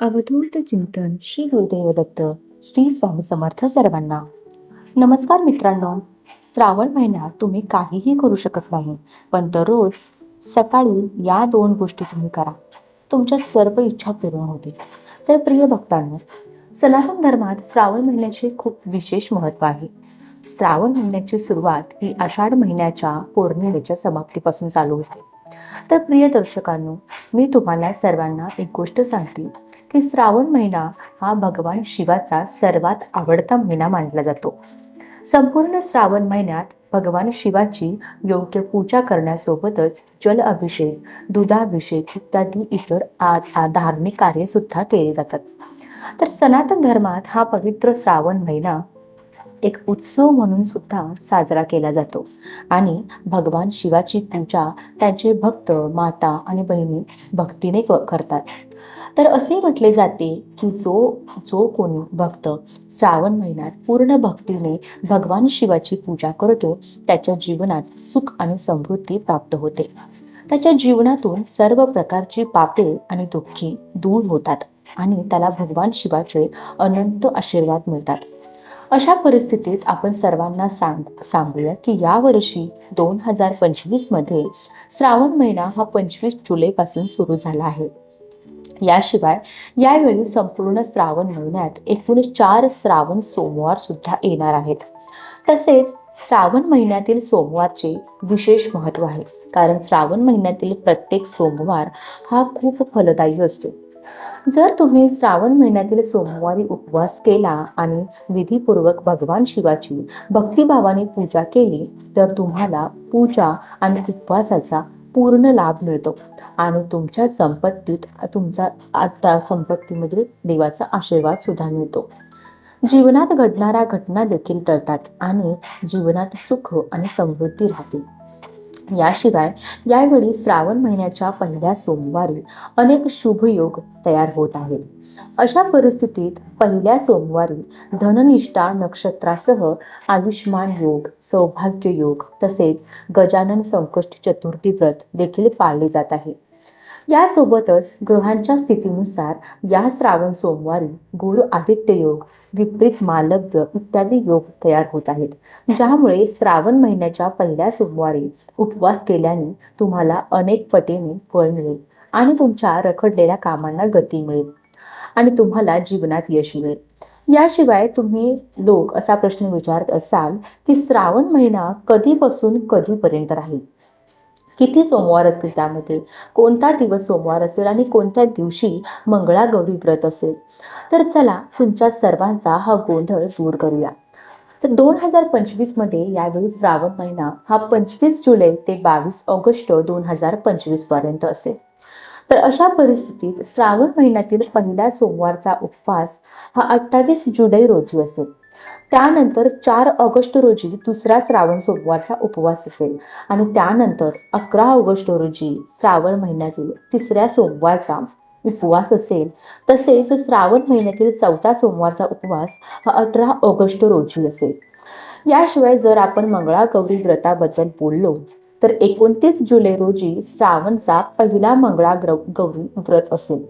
अवधूत चिंतन श्री गुरुदेव दत्त श्री स्वामी समर्थ सर्वांना. नमस्कार मित्रांनो. श्रावण महिन्यात तुम्ही काहीही करू शकत नाही पण दररोज सकाळी या दोन गोष्टी तुम्ही करा. तुमच्या सर्व इच्छा पूर्ण होतील. तर प्रिय भक्तांनो सनातन धर्मात श्रावण महिन्याचे खूप विशेष महत्त्व आहे. श्रावण महिन्याची सुरुवात ही आषाढ महिन्याच्या पौर्णिमेच्या समाप्तीपासून चालू होते. तर प्रिय दर्शकांनो मी तुम्हाला सर्वांना एक गोष्ट सांगते. की श्रावण महिना हा भगवान शिवाचा सर्वात आवडता महिना मानला जातो. संपूर्ण श्रावण महिन्यात भगवान शिवाची योग्य पूजा करण्यासोबतच जल अभिषेक दुधाभिषेक इत्यादी इतर धार्मिक कार्य सुद्धा केले जातात. तर सनातन धर्मात हा पवित्र श्रावण महिना एक उत्सव म्हणून सुद्धा साजरा केला जातो. आणि भगवान शिवाची पूजा त्यांचे भक्त माता आणि बहिणी भक्तीने करतात. तर असे म्हटले जाते की जो जो कोणी भक्त श्रावण महिन्यात पूर्ण भक्तीने भगवान शिवाची पूजा करतो त्याच्या जीवनात सुख आणि समृद्धी प्राप्त होते. त्याच्या जीवनातून सर्व प्रकारची पापे आणि दुःखी दूर होतात आणि त्याला भगवान शिवाचे अनंत आशीर्वाद मिळतात. अशा परिस्थितीत आपण सर्वांना सांग सांगूया की या वर्षी दोन हजार पंचवीसमध्ये श्रावण महिना हा पंचवीस जुलै पासून सुरू झाला आहे. याशिवाय यावेळी संपूर्ण श्रावण महिन्यात एकूण चार श्रावण सोमवार सुद्धा येणार आहेत. तसेच श्रावण महिन्यातील सोमवारचे विशेष महत्त्व आहे कारण श्रावण महिन्यातील प्रत्येक सोमवार हा खूप फलदायी असतो. जर तुम्ही श्रावण महिन्यातील सोमवारी उपवास केला आणि विधीपूर्वक भगवान शिवाची भक्तिभावाने पूजा केली तर तुम्हाला पूजा आणि उपवासाचा पूर्ण लाभ मिळतो. आणि तुमच्या संपत्तीत तुमच्या आता संपत्तीमध्ये देवाचा आशीर्वाद सुद्धा मिळतो. जीवनात घडणाऱ्या घटना देखील टळतात आणि जीवनात सुख आणि समृद्धी राहते. याशिवाय यावेळी श्रावण महिन्याच्या पहिल्या सोमवारी अनेक शुभ योग तयार होत आहेत. अशा परिस्थितीत पहिल्या सोमवारी धननिष्ठा नक्षत्रासह आयुष्मान योग सौभाग्य योग तसेच गजानन संकष्टी चतुर्थी व्रत देखील पाळले जात आहे. यासोबतच ग्रहांच्या स्थितीनुसार या श्रावण सोमवारी गुरु आदित्य योग विपरीत मालव्य इत्यादी योग तयार होत आहेत. ज्यामुळे श्रावण महिन्याच्या पहिल्या सोमवारी उपवास केल्याने तुम्हाला अनेक पटीने फळ मिळेल आणि तुमच्या रखडलेल्या कामांना गती मिळेल आणि तुम्हाला जीवनात यश मिळेल. याशिवाय तुम्ही लोक असा प्रश्न विचारत असाल की श्रावण महिना कधीपासून कधीपर्यंत राहील? किती सोमवार असतील त्यामध्ये? कोणता दिवस सोमवार असेल आणि कोणत्या दिवशी मंगळागौरी व्रत असेल? तर चला तुमच्या सर्वांचा हा गोंधळ दूर करूया. तर दोन हजार पंचवीसमध्ये यावेळी श्रावण महिना हा पंचवीस जुलै ते बावीस ऑगस्ट दोन हजार पंचवीसपर्यंत असेल. तर अशा परिस्थितीत श्रावण महिन्यातील पहिल्या सोमवारचा उपवास हा अठ्ठावीस जुलै रोजी असेल. त्यानंतर चार ऑगस्ट रोजी दुसरा श्रावण सोमवारचा उपवास असेल. आणि त्यानंतर अकरा ऑगस्ट रोजी श्रावण महिन्यातील तिसऱ्या सोमवारचा उपवास असेल. तसेच श्रावण महिन्यातील चौथा सोमवारचा उपवास हा अठरा ऑगस्ट रोजी असेल. याशिवाय जर आपण मंगळागौरी व्रताबद्दल बोललो तर एकोणतीस जुलै रोजी श्रावणचा पहिला मंगळा गौरी व्रत असेल.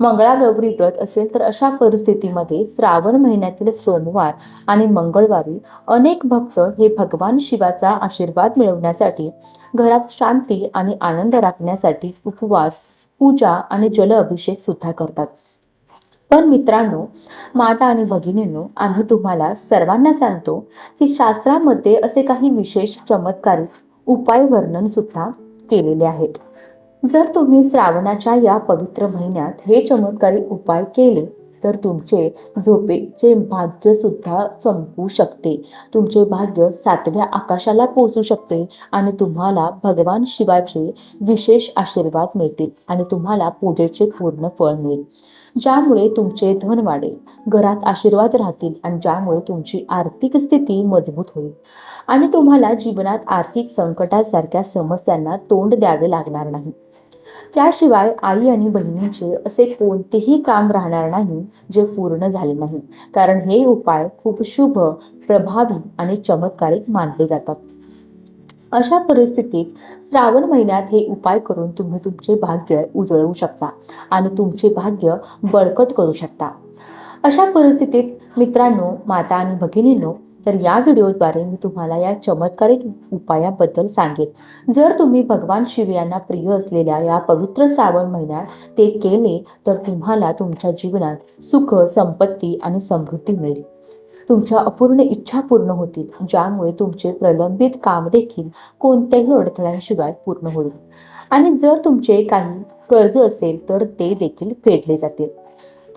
मंगळागौरी व्रत असेल तर अशा परिस्थितीमध्ये श्रावण महिन्यातील सोमवार आणि मंगळवारी अनेक भक्त हे भगवान शिवाचा आशीर्वाद मिळवण्यासाठी घरात शांती आणि आनंद राखण्यासाठी उपवास पूजा आणि जल अभिषेक सुद्धा करतात. पण मित्रांनो माता आणि भगिनींनो आम्ही तुम्हाला सर्वांना सांगतो की शास्त्रामध्ये असे काही विशेष चमत्कारिक उपाय वर्णन सुद्धा केलेले आहेत. जर तुम्ही श्रावणाच्या या पवित्र महिन्यात हे चमत्कारी उपाय केले तर तुमचे झोपेचे भाग्य सुद्धा चमकू शकते. तुमचे भाग्य सातव्या आकाशाला पोहोचू शकते आणि तुम्हाला भगवान शिवाचे विशेष आशीर्वाद मिळतील आणि तुम्हाला पूजेचे पूर्ण फळ मिळेल. ज्यामुळे तुमचे धन वाढेल घरात आशीर्वाद राहतील आणि ज्यामुळे तुमची आर्थिक स्थिती मजबूत होईल. आणि तुम्हाला जीवनात आर्थिक संकटासारख्या समस्यांना तोंड द्यावे लागणार नाही. त्याशिवाय आई आणि बहिणींचे असे कोणतेही काम राहणार नाही जे पूर्ण झाले नाही. कारण हे उपाय खूप शुभ प्रभावी आणि चमत्कारिक मानले जातात. अशा परिस्थितीत श्रावण महिन्यात हे उपाय करून तुम्ही तुमचे भाग्य उजळवू शकता आणि तुमचे भाग्य बळकट करू शकता. अशा परिस्थितीत मित्रांनो माता आणि भगिनींनो तर या व्हिडिओद्वारे मी तुम्हाला या चमत्कारिक उपायाबद्दल सांगेन. जर तुम्ही भगवान शिव यांना प्रिय असलेल्या या पवित्र श्रावण महिन्यात ते केले तर तुम्हाला तुमच्या जीवनात सुख संपत्ती आणि समृद्धी मिळेल. तुमच्या अपूर्ण इच्छा पूर्ण होतील ज्यामुळे तुमचे प्रलंबित काम देखील कोणत्याही अडथळ्यांशिवाय पूर्ण होईल. आणि जर तुमचे काही कर्ज असेल तर ते देखील फेडले जातील.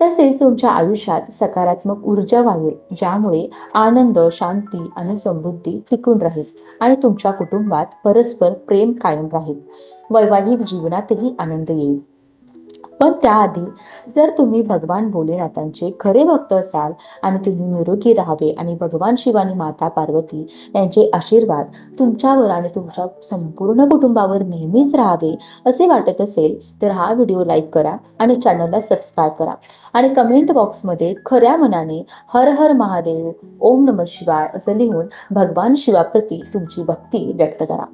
तसेच तुमच्या आयुष्यात सकारात्मक ऊर्जा वाहेल ज्यामुळे आनंद शांती आणि समृद्धी टिकून राहील आणि तुमच्या कुटुंबात परस्पर प्रेम कायम राहील. वैवाहिक जीवनातही आनंद येईल. पण त्याआधी जर तुम्ही भगवान भोलेनाथांचे खरे भक्त असाल आणि तुम्ही निरोगी राहावे आणि भगवान शिव आणि माता पार्वती यांचे आशीर्वाद तुमच्यावर आणि तुमच्या संपूर्ण कुटुंबावर नेहमीच राहावे असे वाटत असेल तर हा व्हिडिओ लाईक करा आणि चॅनलला सबस्क्राईब करा. आणि कमेंट बॉक्समध्ये खऱ्या मनाने हर हर महादेव ओम नम शिवाय असं लिहून भगवान शिवाप्रती तुमची भक्ती व्यक्त करा.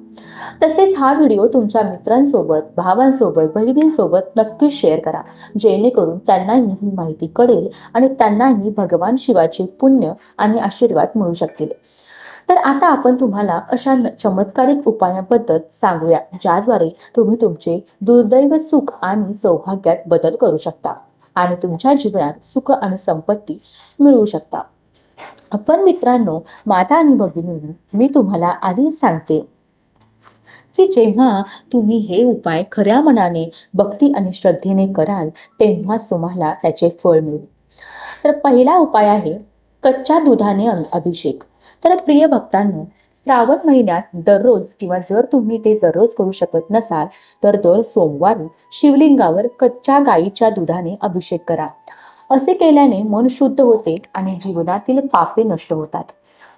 तसेच हा व्हिडिओ तुमच्या मित्रांसोबत भावांसोबत बहिणींसोबत नक्की शेअर करा. जेणेकरून त्यांनाही ही माहिती कळेल आणि त्यांनाही भगवान शिवाचे पुण्य आणि आशीर्वाद मिळू शकतील. तर आता आपण तुम्हाला अशा चमत्कारिक उपायाबद्दल सांगूया ज्याद्वारे तुम्ही तुमचे दुर्दैव सुख आणि सौभाग्यात बदल करू शकता आणि तुमच्या जीवनात सुख आणि संपत्ती मिळवू शकता. पण मित्रांनो माता आणि भगिनी मी तुम्हाला आधी सांगते की जेव्हा तुम्ही हे उपाय खऱ्या मनाने भक्ती आणि श्रद्धेने कराल तेव्हाच तुम्हाला त्याचे फळ मिळेल. तर पहिला उपाय आहे कच्च्या दुधाने अभिषेक. तर प्रिय भक्तांनो श्रावण महिन्यात दररोज किंवा जर तुम्ही ते दररोज करू शकत नसाल तर दर सोमवारी शिवलिंगावर कच्च्या गाईच्या दुधाने अभिषेक करा. असे केल्याने मन शुद्ध होते आणि जीवनातील पापे नष्ट होतात.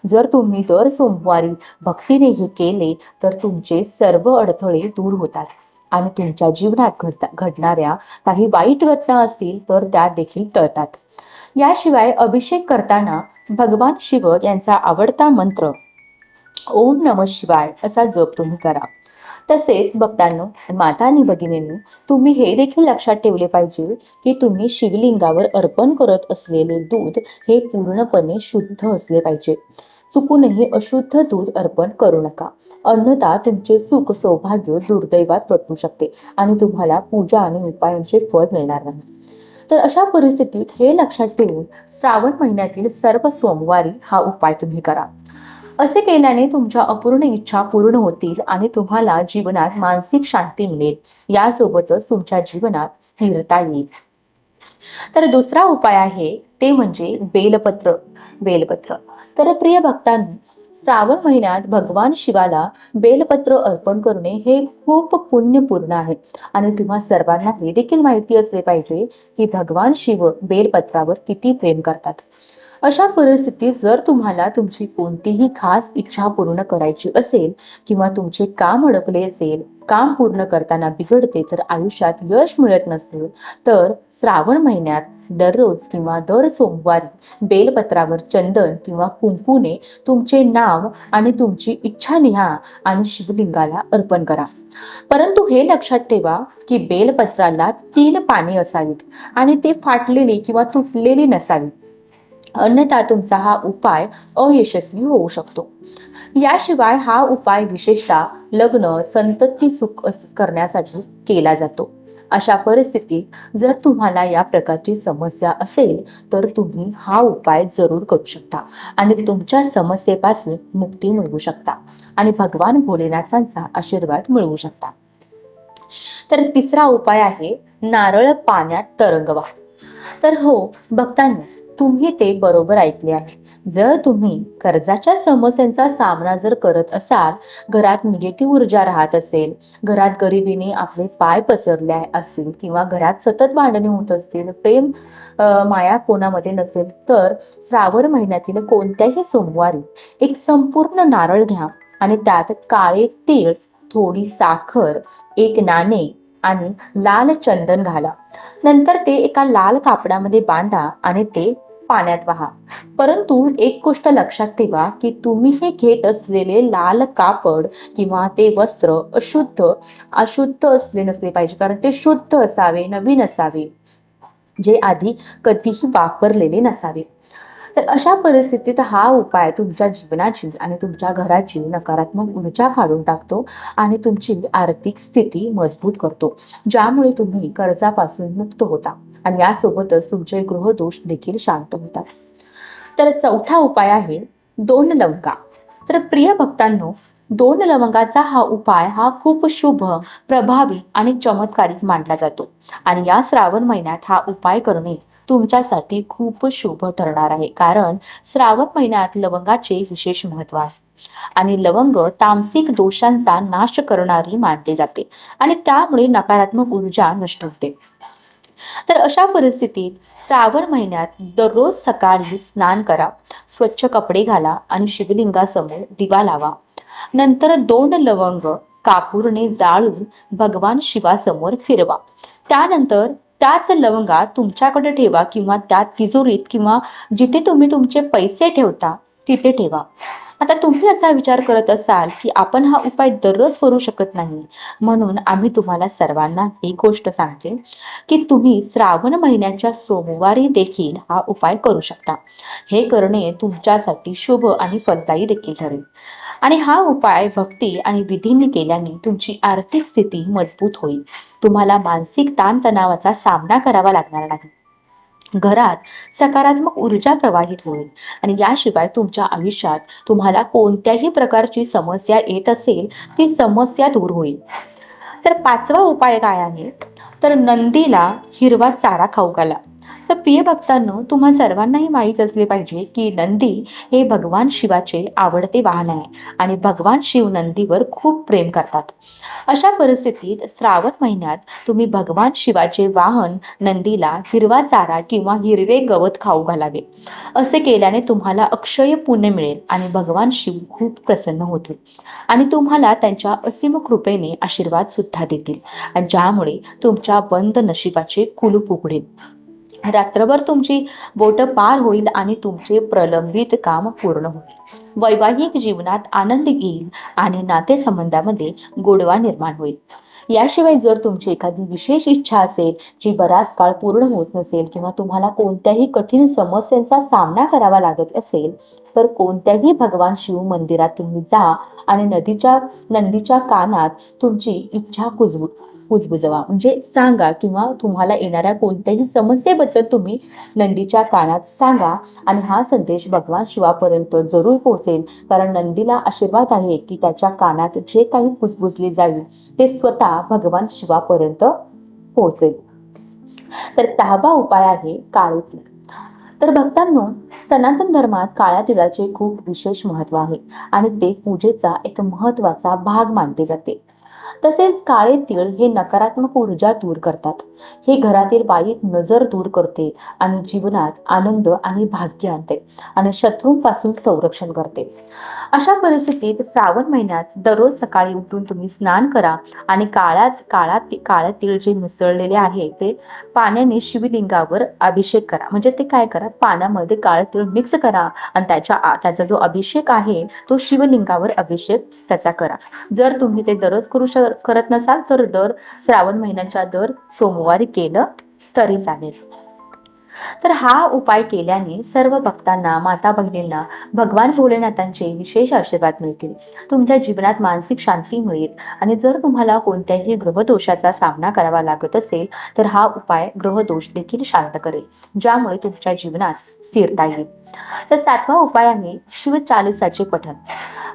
जर तुम्ही दर सोमवारी भक्तीने हे केले तर तुमचे सर्व अडथळे दूर होतात. आणि तुमच्या जीवनात घडता घडणाऱ्या काही वाईट घटना असतील तर त्या देखील टळतात. याशिवाय अभिषेक करताना भगवान शिव यांचा आवडता मंत्र ओम नम शिवाय असा जप तुम्ही करा. तसेच भक्तांनो माता आणि भगिनींनो तुम्ही हे देखील लक्षात ठेवले पाहिजे की तुम्ही शिवलिंगावर अर्पण करत असलेले दूध हे पूर्णपणे शुद्ध असले पाहिजे. चुकूनही अशुद्ध दूध अर्पण करू नका. अन्यथा तुमचे सुख सौभाग्य दुर्दैवात पटू शकते आणि तुम्हाला पूजा आणि उपायांचे फळ मिळणार नाही. तर अशा परिस्थितीत हे लक्षात ठेवून श्रावण महिन्यातील सर्व सोमवारी हा उपाय तुम्ही करा. असे केल्याने तुमच्या अपूर्ण इच्छा पूर्ण होतील आणि तुम्हाला जीवनात मानसिक शांती मिळेल. यासोबतच तुमच्या जीवनात स्थिरता येईल. तर दुसरा उपाय आहे ते म्हणजे बेलपत्र बेलपत्र. तर प्रिय भक्तांनी श्रावण महिन्यात भगवान शिवाला बेलपत्र अर्पण करणे हे खूप पुण्यपूर्ण आहे. आणि तुम्हा सर्वांना हे देखील माहिती असले पाहिजे की भगवान शिव बेलपत्रावर किती प्रेम करतात. अशा परिस्थितीत जर तुम्हाला तुमची कोणतीही खास इच्छा पूर्ण करायची असेल किंवा तुमचे काम अडकले असेल काम पूर्ण करताना बिघडते तर आयुष्यात यश मिळत नसेल तर श्रावण महिन्यात दररोज किंवा दर सोमवारी बेलपत्रावर चंदन किंवा कुंकूने तुमचे नाव आणि तुमची इच्छा लिहा आणि शिवलिंगाला अर्पण करा. परंतु हे लक्षात ठेवा की बेलपत्राला तीन पाने असावीत आणि ते फाटलेली किंवा तुटलेली नसावीत. अन्यथा तुमचा हा उपाय अयशस्वी होऊ शकतो. याशिवाय हा उपाय विशेषतः लग्न संतती सुख करण्यासाठी केला जातो. अशा परिस्थितीत जर तुम्हाला या प्रकारची समस्या असेल तर तुम्ही हा उपाय जरूर करू शकता आणि तुमच्या समस्येपासून मुक्ती मिळवू शकता आणि भगवान भोलेनाथांचा आशीर्वाद मिळवू शकता. तर तिसरा उपाय आहे नारळ पाण्यात तरंगवा. तर हो भक्तांनो तुम्ही ते बरोबर ऐकले आहे. जर तुम्ही कर्जाच्या समस्यांचा सामना जर करत असाल घरात निगेटिव्ह ऊर्जा राहत असेल घरात गरिबीने आपले पाय पसरले असतील किंवा घरात सतत भांडणे होत असतील प्रेम माया कोणामध्ये नसेल तर श्रावण महिन्यातील कोणत्याही सोमवारी एक संपूर्ण नारळ घ्या आणि त्यात काळे तीळ थोडी साखर एक नाणे आणि लाल चंदन घाला. नंतर ते एका लाल कापडामध्ये बांधा आणि ते पाण्यात वाहा. परंतु एक गोष्ट लक्षात ठेवा की तुम्ही हे घेत असलेले लाल कापड किंवा ते वस्त्र अशुद्ध अशुद्ध असले नसले पाहिजे. कारण ते शुद्ध असावे नवीन असावे. जे आधी कधीही वापरलेले नसावे. तर अशा परिस्थितीत हा उपाय तुमच्या जीवनाची आणि तुमच्या घराची नकारात्मक ऊर्जा काढून टाकतो आणि तुमची आर्थिक स्थिती मजबूत करतो ज्यामुळे तुम्ही कर्जापासून मुक्त होता आणि यासोबतच तुमचे गृहदोष देखील शांत होतात. तर चौथा उपाय आहे दोन लवंगा. तर प्रिय भक्तांनो दोन लवंगाचा हा उपाय हा खूप शुभ प्रभावी आणि चमत्कारिक मानला जातो आणि या श्रावण महिन्यात हा उपाय करणे तुमच्यासाठी खूप शुभ ठरणार आहे. कारण श्रावण महिन्यात लवंगाचे विशेष महत्त्व आहे. आणि लवंग तामसिक दोषांचा नाश करणारी मानले जाते. आणि त्यामुळे नकारात्मक ऊर्जा नष्ट होते. तर अशा परिस्थितीत श्रावण महिन्यात दररोज सकाळी स्नान करा. स्वच्छ कपडे घाला आणि शिवलिंगासमोर दिवा लावा. नंतर दोन लवंग कापूरने जाळून भगवान शिवासमोर फिरवा. त्यानंतर त्याच लवंगा तुमच्याकडे ठेवा किंवा त्या तिजोरीत किंवा जिथे तुम्ही तुमचे पैसे ठेवता तिथे ठेवा. आता तुम्ही असा विचार करत असाल की आपण हा उपाय दररोज करू शकत नाही. म्हणून आम्ही तुम्हाला सर्वांना ही गोष्ट सांगते की तुम्ही श्रावण महिन्याच्या सोमवारी देखील हा उपाय करू शकता. हे करणे तुमच्यासाठी शुभ आणि फलदायी देखील ठरेल. आणि हा उपाय भक्ती आणि विधींनी केल्याने तुमची आर्थिक स्थिती मजबूत होईल. तुम्हाला मानसिक ताणतणावाचा सामना करावा लागणार नाही. घरात सकारात्मक ऊर्जा प्रवाहित होईल आणि याशिवाय तुमच्या आयुष्यात तुम्हाला कोणत्याही प्रकारची समस्या येत असेल ती समस्या दूर होईल. तर पाचवा उपाय काय आहे? तर नंदीला हिरवा चारा खाऊ घाला. तर प्रिय भक्तांनो तुम्हा सर्वांनाही माहीत असले पाहिजे की नंदी हे भगवान शिवाचे आवडते वाहन आहे आणि भगवान शिव नंदीवर खूप प्रेम करतात. अशा परिस्थितीत श्रावण महिन्यात तुम्ही भगवान शिवाचे वाहन नंदीला हिरवा चारा किंवा हिरवे गवत खाऊ घालावे. असे केल्याने तुम्हाला अक्षय पुण्य मिळेल आणि भगवान शिव खूप प्रसन्न होतील आणि तुम्हाला त्यांच्या असीम कृपेने आशीर्वाद सुद्धा देतील ज्यामुळे तुमच्या बंद नशिबाचे कुलूप उघडेल. रात्रभर तुमची बोट पार होईल आणि तुमचे प्रलंबित काम पूर्ण होईल. वैवाहिक जीवनात आनंद येईल आणि नातेसंबंधामध्ये गोडवा निर्माण होईल. याशिवाय जर तुमची एखादी विशेष इच्छा असेल जी बराच काळ पूर्ण होत नसेल किंवा तुम्हाला कोणत्याही कठीण समस्यांचा सामना करावा लागत असेल तर कोणत्याही भगवान शिव मंदिरात तुम्ही जा आणि नदीच्या नंदीच्या कानात तुमची इच्छा कुजवू. कुजबुजवा म्हणजे सांगा किंवा तुम्हाला येणाऱ्या कोणत्याही समस्येबद्दल तुम्ही नंदीच्या कानात सांगा आणि हा संदेश भगवान शिवापर्यंत जरूर पोहोचेल. कारण नंदीला आशीर्वाद आहे की त्याच्या कानात जे काही कुजबुजले जाईल ते स्वतः भगवान शिवापर्यंत पोहोचेल. तर सहावा उपाय आहे काळे तीळ. तर भक्तांनो सनातन धर्मात काळ्या तिळाचे खूप विशेष महत्त्व आहे आणि ते पूजेचा एक महत्त्वाचा भाग मानले जाते. तसेच काळे तीळ हे नकारात्मक ऊर्जा दूर करतात. हे घरातील वाईट नजर दूर करते आणि जीवनात आनंद आणि भाग्य आणते आणि शत्रूंपासून संरक्षण करते. अशा परिस्थितीत श्रावण महिन्यात दररोज सकाळी उठून तुम्ही स्नान करा आणि काळ्यात काळात काळ्या तीळ जे मिसळलेले आहे ते पाण्याने शिवलिंगावर अभिषेक करा. म्हणजे ते काय करा? पाण्यामध्ये काळे तीळ मिक्स करा आणि त्याच्या त्याचा जो अभिषेक आहे तो शिवलिंगावर अभिषेक त्याचा करा. जर तुम्ही ते दररोज करू करत नसाल तर दर श्रावण महिन्याच्या दर सोमवार केलं तरी चालेल. तर हा उपाय केल्याने सर्व भक्तांना माता बहिणींना भगवान भोलेनाथांचे विशेष आशीर्वाद मिळतील. तुमच्या जीवनात मानसिक शांती मिळेल आणि जर तुम्हाला कोणत्याही ग्रहदोषाचा सामना करावा लागत असेल तर हा उपाय ग्रहदोष देखील शांत करेल ज्यामुळे तुमच्या जीवनात स्थिरता येईल. तर सातवा उपाय आहे शिवचालिसाचे पठण.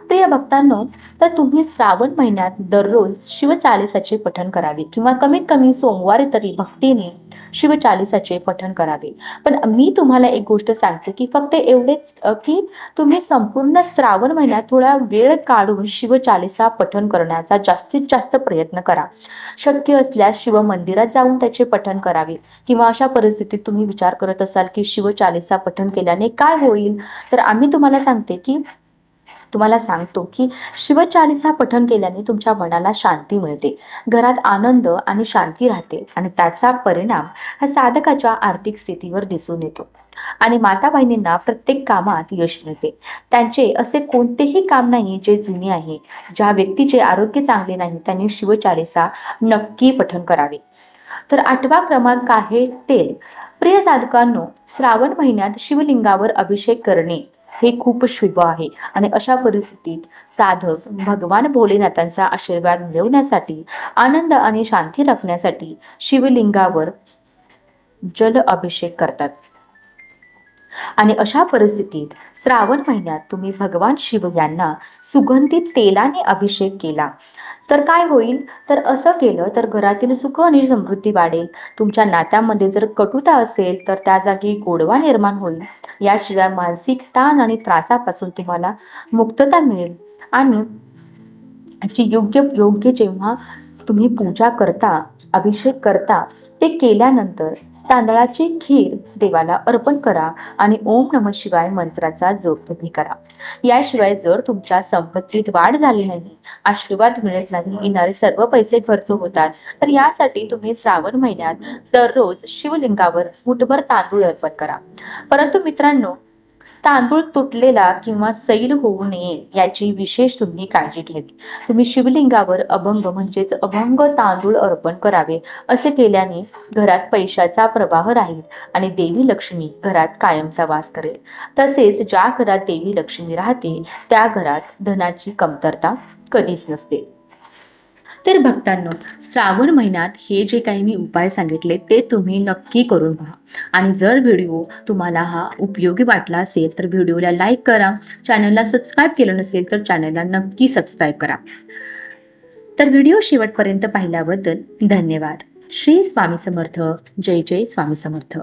प्रिय भक्तांनो तर तुम्ही श्रावण महिन्यात दररोज शिवचालिसाचे पठण करावे किंवा कमीत कमी सोमवारी तरी भक्तीने शिवचालिसाचे पठण करावे. पण मी तुम्हाला एक गोष्ट सांगते की फक्त एवढेच की तुम्ही संपूर्ण श्रावण महिन्यात थोडा वेळ काढून शिवचालिसा पठण करण्याचा जास्तीत जास्त प्रयत्न करा. शक्य असल्यास शिव मंदिरात जाऊन त्याचे पठण करावे किंवा अशा परिस्थितीत तुम्ही विचार करत असाल की शिवचालिसा पठण केल्याने काय होईल? तर आम्ही तुम्हाला सांगते की तुम्हाला सांगतो की शिवचालिसा पठण केल्याने तुमच्या मनाला शांती मिळते. घरात आनंद आणि शांती राहते आणि त्याचा परिणाम हा साधकाच्या आर्थिक स्थितीवर दिसून येतो. आणि माता बहिणींना प्रत्येक कामात यश मिळते. त्यांचे असे कोणतेही काम नाही जे जुने आहे. ज्या व्यक्तीचे आरोग्य चांगले नाही त्यांनी शिवचालिसा नक्की पठण करावे. तर आठवा क्रमांक आहे तेल. प्रिय साधकांनो श्रावण महिन्यात शिवलिंगावर अभिषेक करणे. हे खूप शुभ आहे. आणि अशा परिस्थितीत साधक भगवान भोलेनाथांचा आशीर्वाद मिळवण्यासाठी आनंद आणि शांती राखण्यासाठी शिवलिंगावर जल अभिषेक करतात. आणि अशा परिस्थितीत श्रावण महिन्यात तुम्ही भगवान शिव यांना सुगंधित तेलाने अभिषेक केला. तर काय होईल? तर असं केलं तर घरातील सुख आणि समृद्धी वाढेल. तुमच्या नात्यामध्ये जर कटुता असेल तर त्या जागी गोडवा निर्माण होईल. याशिवाय मानसिक ताण आणि त्रासापासून तुम्हाला मुक्तता मिळेल. आणि याची योग्य योग्य जेव्हा तुम्ही पूजा करता अभिषेक करता ते केल्यानंतर तांदळाची खीर देवाला अर्पण करा आणि ओम नम शिवाय मंत्राचा जोर तुम्ही करा. याशिवाय जर तुमच्या संपत्तीत वाढ झाली नाही आशीर्वाद मिळत नाही येणारे सर्व पैसे खर्च होतात तर यासाठी तुम्ही श्रावण महिन्यात दररोज शिवलिंगावर मुठभर तांदूळ अर्पण करा. परंतु मित्रांनो तांदूळ तुटलेला किंवा सैल होऊ नये याची विशेष तुम्ही काळजी घ्यावी. तुम्ही शिवलिंगावर अभंग म्हणजेच अभंग तांदूळ अर्पण करावे असे केल्याने घरात पैशाचा प्रवाह राहील आणि देवी लक्ष्मी घरात कायमचा वास करेल. तसेच ज्या घरात देवी लक्ष्मी राहते त्या घरात धनाची कमतरता कधीच नसते. तर भक्तांनो श्रावण महिन्यात हे जे काही मी उपाय सांगितले ते तुम्ही नक्की करून पहा. आणि जर व्हिडिओ तुम्हाला हा उपयोगी वाटला असेल तर व्हिडिओला लाईक करा. चॅनलला सबस्क्राईब केलं नसेल तर चॅनलला नक्की सबस्क्राईब करा. तर व्हिडिओ शेवटपर्यंत पाहिल्याबद्दल धन्यवाद. श्री स्वामी समर्थ. जय जय स्वामी समर्थ.